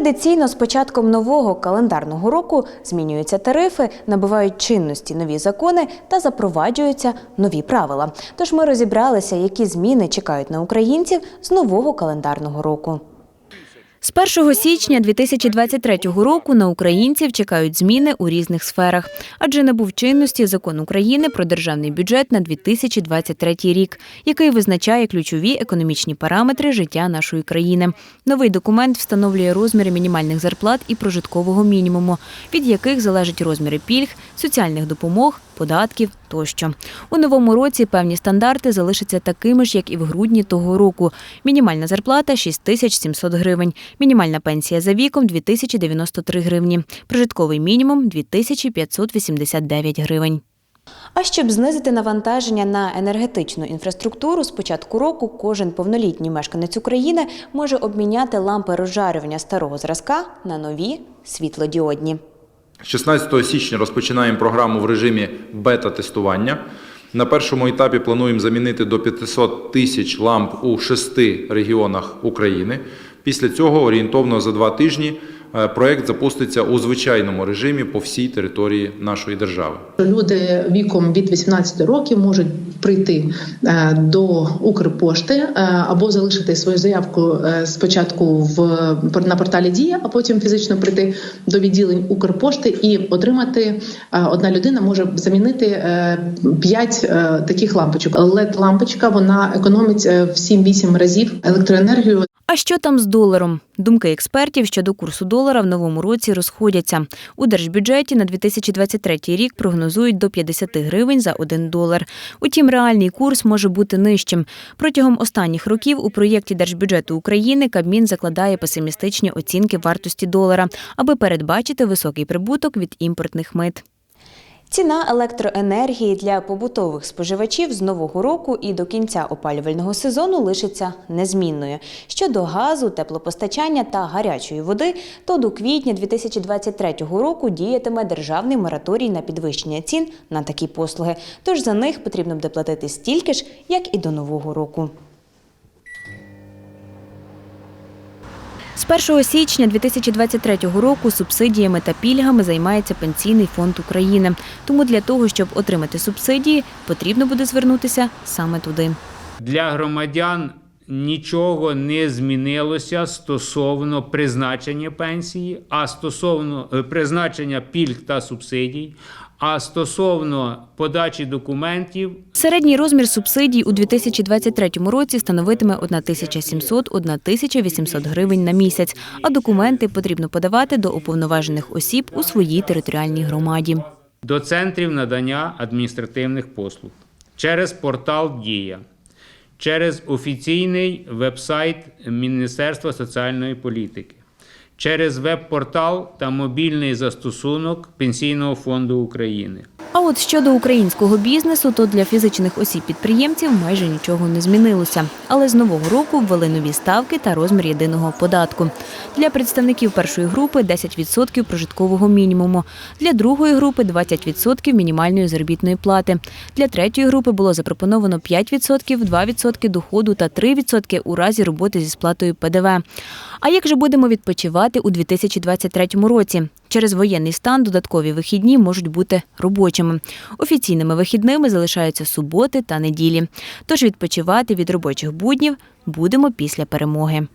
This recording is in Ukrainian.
Традиційно з початком нового календарного року змінюються тарифи, набувають чинності нові закони та запроваджуються нові правила. Тож ми розібралися, які зміни чекають на українців з нового календарного року. З 1 січня 2023 року на українців чекають зміни у різних сферах, адже набув чинності закон України про державний бюджет на 2023 рік, який визначає ключові економічні параметри життя нашої країни. Новий документ встановлює розміри мінімальних зарплат і прожиткового мінімуму, від яких залежать розміри пільг, соціальних допомог, податків тощо. У новому році певні стандарти залишаться такими ж, як і в грудні того року. Мінімальна зарплата 6700 гривень, мінімальна пенсія за віком 2093 гривні, прожитковий мінімум 2589 гривень. А щоб знизити навантаження на енергетичну інфраструктуру, з початку року кожен повнолітній мешканець України може обміняти лампи розжарювання старого зразка на нові світлодіодні. 16 січня розпочинаємо програму в режимі бета-тестування. На першому етапі плануємо замінити до 500 тисяч ламп у шести регіонах України. Після цього орієнтовно за два тижні е, проект запуститься у звичайному режимі по всій території нашої держави. Люди віком від 18 років можуть прийти е, до Укрпошти е, або залишити свою заявку е, спочатку в на порталі Дія, а потім фізично прийти до відділень Укрпошти і отримати одна людина може замінити 5 таких лампочок. led лампочка вона економить в 7-8 разів електроенергію. А що там з доларом? Думки експертів щодо курсу долара в новому році розходяться. У держбюджеті на 2023 рік прогнозують до 50 гривень за 1 долар. Утім, реальний курс може бути нижчим. Протягом останніх років у проєкті держбюджету України Кабмін закладає песимістичні оцінки вартості долара, аби передбачити високий прибуток від імпортних мит. Ціна електроенергії для побутових споживачів з нового року і до кінця опалювального сезону лишиться незмінною. Щодо газу, теплопостачання та гарячої води, то до квітня 2023 року діятиме державний мораторій на підвищення цін на такі послуги. Тож за них потрібно буде платити стільки ж, як і до нового року. З 1 січня 2023 року субсидіями та пільгами займається Пенсійний фонд України. Тому для того, щоб отримати субсидії, потрібно буде звернутися саме туди. Для громадян нічого не змінилося стосовно призначення пенсії, а стосовно е, призначення пільг та субсидій. А стосовно подачі документів, Середній розмір субсидій у 2023 році становитиме 1700-1800 гривень на місяць, а документи потрібно подавати до уповноважених осіб у своїй територіальній громаді. до центрів надання адміністративних послуг через портал Дія, через офіційний веб-сайт Міністерства соціальної політики, через веб-портал та мобільний застосунок Пенсійного фонду України. А от щодо українського бізнесу, то для фізичних осіб-підприємців майже нічого не змінилося. Але з нового року ввели нові ставки та розмір єдиного податку. Для представників першої групи 10% прожиткового мінімуму, для другої групи 20% мінімальної заробітної плати. Для третьої групи було запропоновано 5%, 2% доходу та 3% у разі роботи зі сплатою ПДВ. А як же будемо відпочивати у 2023 році? Через воєнний стан додаткові вихідні можуть бути робочими. Офіційними вихідними залишаються суботи та неділі. Тож відпочивати від робочих буднів будемо після перемоги.